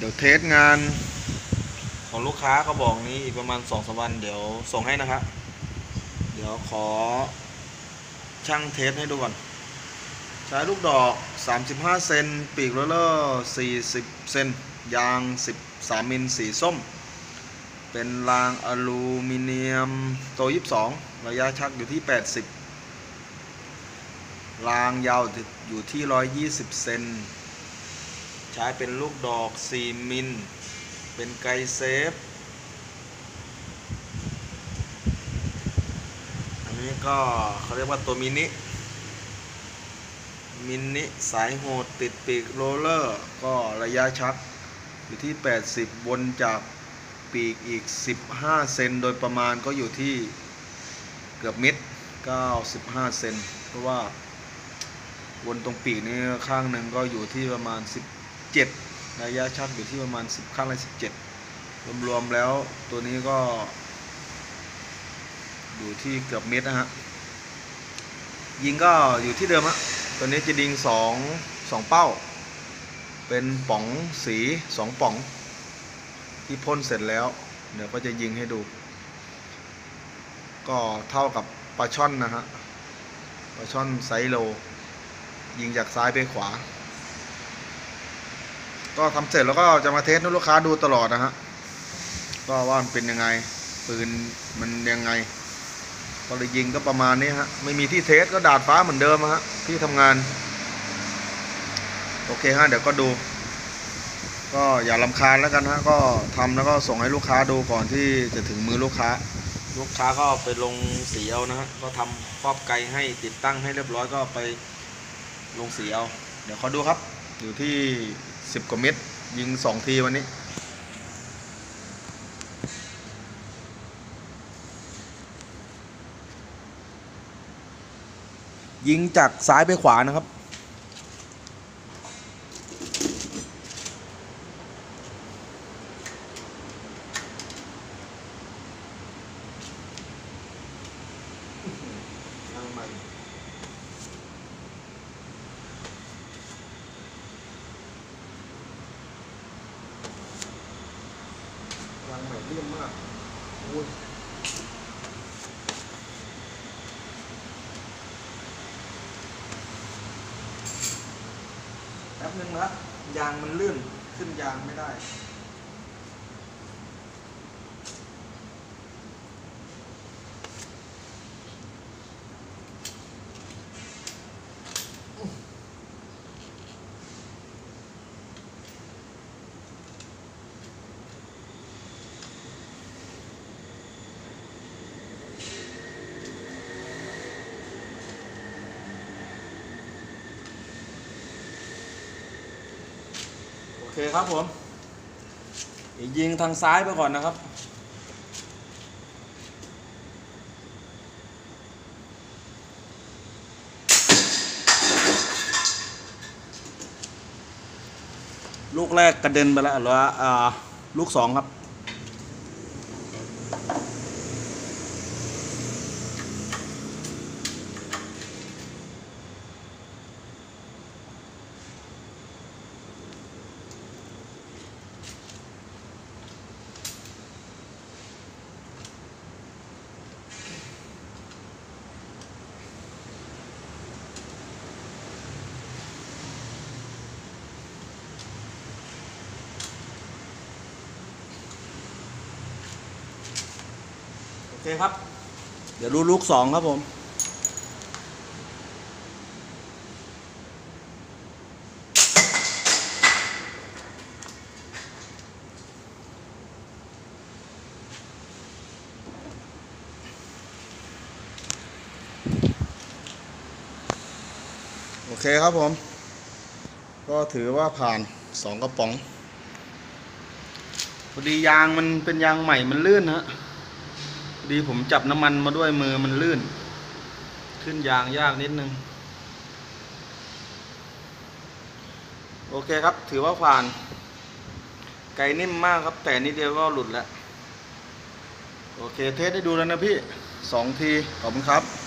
เดี๋ยวเทสงานของลูกค้าเขาบอกนี้อีกประมาณสองสามวันเดี๋ยวส่งให้นะครับ เดี๋ยวขอช่างเทสให้ดูก่อน ใช้ลูกดอก 35 เซน ปีกโรลเลอร์ 40 เซน ยาง 13 มิลสีส้ม เป็นรางอลูมิเนียมโต22 ระยะชักอยู่ที่ 80 รางยาวอยู่ที่ 120 เซน ใช้เป็นลูกดอก 4 มิล เป็นไกเซฟ อันนี้ก็เขาเรียกว่าตัวมินิ มินิสายโหดติดปีกโรเลอร์ ก็ระยะชักอยู่ที่ 80วนจากปีกอีก 15 เซนโดยประมาณก็อยู่ที่เกือบม็ด95 เซนเพราะว่าวนตรงปีกนี้ข้างหนึ่งก็อยู่ที่ประมาณ10 17 ระยะชักอยู่ที่ประมาณ 10 ข้างละ 17 รวมๆแล้วตัวนี้ก็ อยู่ที่เกือบเม็ดนะฮะ ยิงก็อยู่ที่เดิมฮะ ตัวนี้จะดิงสองสองเป้า เป็นป๋องสีสองป๋อง ที่พ่นเสร็จแล้ว เดี๋ยวก็จะยิงให้ดู ก็เท่ากับปลาช่อนนะฮะปลาช่อนไซโล ยิงจากซ้ายไปขวา ก็ทำเสร็จแล้วก็จะมาเทสให้ลูกค้าดูตลอดนะฮะก็ว่ามันเป็นยังไงปืนมันยังไงก็เลยยิงก็ประมาณนี้ฮะไม่มีที่เทสก็ดาดฟ้าเหมือนเดิมฮะที่ทำงาน โอเคฮะเดี๋ยวก็ดู ก็อย่าลำคาญแล้วกันฮะก็ทำแล้วก็ส่งให้ลูกค้าดูก่อนที่จะถึงมือลูกค้า ลูกค้าก็ไปลงสีเอานะฮะก็ทำครอบไกลให้ติดตั้งให้เรียบร้อยก็ไปลงสีเอา เดี๋ยวขอดูครับ อยู่ที่ 10 กว่าเม็ดยิง 2 ทีวันนี้ ยิงจากซ้ายไปขวานะครับ เลี่ยมมากโอ้ยแป๊บนึงนะยางมันลื่นขึ้นยางไม่ได้ เคครับผม ยิงทางซ้ายไปก่อนนะครับ ลูกแรกกระเด็นไปแล้วเหรือว่าอ่าลูกสองครับ เคครับ เดี๋ยวดูลูกสองครับผม โอเคครับผม ก็ถือว่าผ่านสองกระป๋องพอดียางมันเป็นยางใหม่มันลื่นฮะพอ ดีผมจับน้ำมันมาด้วยมือมันลื่น ขึ้นยางยากนิดนึง โอเคครับ ถือว่าผ่าน ไก่นิ่มมากครับ แต่นิดเดียวก็หลุดแล้ว โอเค เทสได้ดูแล้วนะพี่สองที ขอบคุณครับ